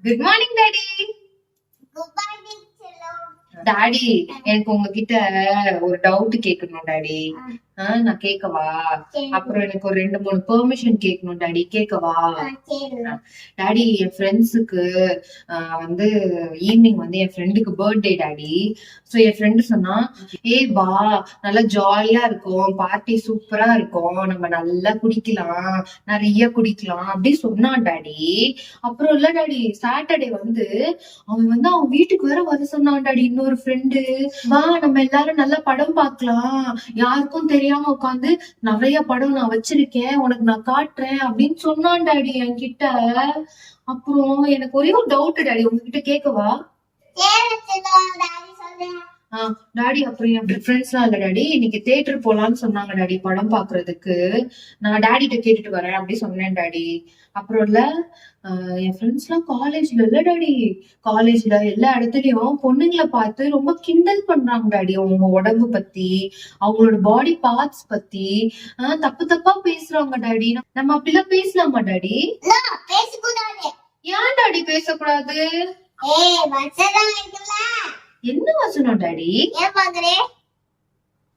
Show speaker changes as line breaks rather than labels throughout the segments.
Good morning,
Daddy. Good morning,
daddy எனக்கு உங்ககிட்ட ஒரு டவுட் கேட்கணும் டாடி நான் கேட்கவா?
சரி.
அப்புறம் எனக்கு ஒரு ரெண்டு மூணு பெர்மிஷன் கேட்கணும் டாடி
சரி
டாடி என் ஃப்ரெண்ட்ஸுக்கு வந்து ஈவினிங் வந்து என் ஃப்ரெண்டுக்கு பர்த்டே டாடி ஸோ என் ஃப்ரெண்டு சொன்னா ஏய் வா நல்லா ஜாலியா இருக்கும் பார்ட்டி சூப்பரா இருக்கும் நம்ம நல்லா குடிக்கலாம் நிறைய குடிக்கலாம் அப்படி சொன்னான் டாடி அப்புறம் இல்ல டாடி சாட்டர்டே வந்து அவன் வந்து அவன் வீட்டுக்கு வேற வர சொன்னான் டாடி இன்னொரு ஃப்ரெண்டு வா நம்ம எல்லாரும் நல்லா படம் பார்க்கலாம். யாருக்கும் தெரியாம உட்காந்து நிறைய படம் நான் வச்சிருக்கேன் உனக்கு நான் காட்டுறேன் அப்படின்னு சொன்னான் டாடி என்கிட்ட. அப்புறம் எனக்கு ஒரே ஒரு டவுட் டாடி உங்ககிட்ட கேட்கவா?
டாடி
டாடி அப்புறம் என் ஃப்ரெண்ட்ஸ்லாம் இல்ல டாடி. இன்னைக்கு தியேட்டர் போலான்னு சொன்னாங்க டாடி படம் பாக்குறதுக்கு. நான் டாடிட்ட கேட்டுட்டு வரேன் அப்படி சொன்னேன் டாடி. அப்புறம் இல்ல என் ஃப்ரெண்ட்ஸ்லாம் காலேஜ்ல இல்ல டாடி. காலேஜ்ல எல்லா இடத்துலயும் பொண்ணுங்களை பார்த்து ரொம்ப கிண்டல் பண்றாங்க டாடி அவங்க உடம்பு பத்தி அவங்களோட பாடி பார்ட்ஸ் பத்தி. ஆஹ் தப்பு தப்பா பேசுறாங்க டாடி. நம்ம அப்படிலாம் பேசலாமா டாடி? ஏன் டாடி பேசக்கூடாது?
இருக்குல்ல.
என்ன வசனம் டாடி?
ஏன் பாக்குறே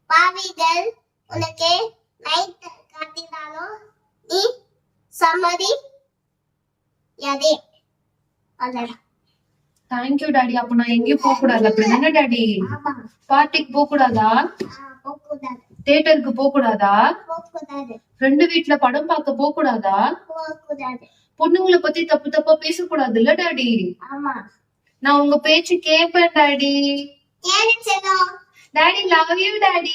பாவிகள் உனக்கு நைட் காட்டினாலும் நீ சம்மதி யதே அதான்
தேங்க்யூ டாடி. அப்ப நான் எங்கேயும் போக கூடாது அப்படி தானே டாடி? பார்ட்டிக்கு போக கூடாதா தியேட்டருக்கு போக கூடாதா ஃப்ரெண்டு வீட்ல படம் பார்க்க போக கூடாதா பொண்ணுங்களை பத்தி தப்பு தப்பா பேசக்கூடாது இல்ல டாடி?
ஆமா.
நான் உங்க பேச்சு கேட்பேன் daddy. Daddy love you daddy.